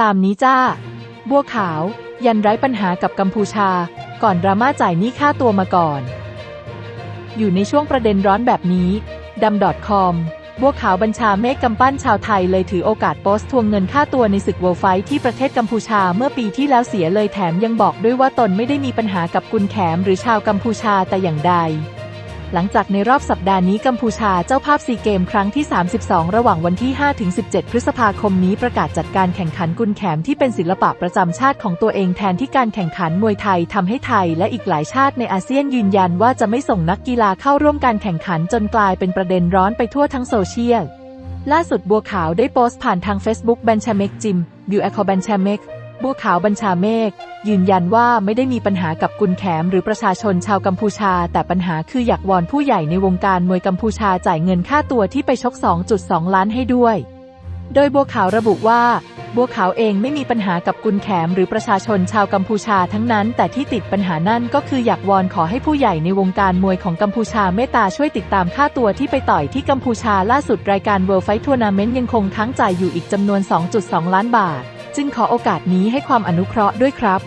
ตามนี้จ้า บัวขาว ยันไร้ปัญหากับกัมพูชา ก่อนดราม่าจ่ายหนี้ค่าตัวมาก่อน อยู่ในช่วงประเด็นร้อนแบบนี้ดำ .com บัวขาวบัญชาเมฆกำปั้นชาวไทยเลยถือโอกาสโพสต์ทวงเงินค่าตัวในศึกเวลไฟท์ที่ประเทศกัมพูชาเมื่อปีที่แล้วเสียเลยแถมยังบอกด้วยว่าตนไม่ได้มีปัญหากับกุนแขมหรือชาวกัมพูชาแต่อย่างใด หลังจากในรอบสัปดาห์นี้กัมพูชาเจ้าภาพซีเกมครั้งที่ 32 ระหว่างวันที่ 5-17 พฤษภาคมนี้ประกาศจัดการแข่งขันกุนแขมที่เป็นศิลปะประจำชาติของตัวเองแทนที่การแข่งขันมวยไทยทำให้ไทยและอีกหลายชาติในอาเซียนยืนยันว่าจะไม่ส่งนักกีฬาเข้าร่วมการแข่งขันจนกลายเป็นประเด็นร้อนไปทั่วทั้งโซเชียล ล่าสุดบัวขาวได้โพสต์ผ่านทาง Facebook บัญชเมกจิมบิวแอคอแบัญชเมก บัวขาวบัญชาเมฆยืนยันว่าไม่ได้มีปัญหากับกุนแขมหรือประชาชนชาวกัมพูชา แต่ปัญหาคืออยากวอนผู้ใหญ่ในวงการมวยกัมพูชาจ่ายเงินค่าตัวที่ไปชก 2.2 ล้านให้ด้วย โดยบัวขาวระบุว่า บัวขาวเองไม่มีปัญหากับกุนแขมหรือประชาชนชาวกัมพูชาทั้งนั้น แต่ที่ติดปัญหานั่นก็คืออยากวอนขอให้ผู้ใหญ่ในวงการมวยของกัมพูชาเมตตาช่วยติดตามค่าตัวที่ไปต่อยที่กัมพูชาล่าสุดรายการ World Fight Tournament ยังคงค้างจ่ายอยู่อีกจำนวน 2.2 ล้านบาท จึงขอโอกาสนี้ให้ความอนุเคราะห์ด้วยครับ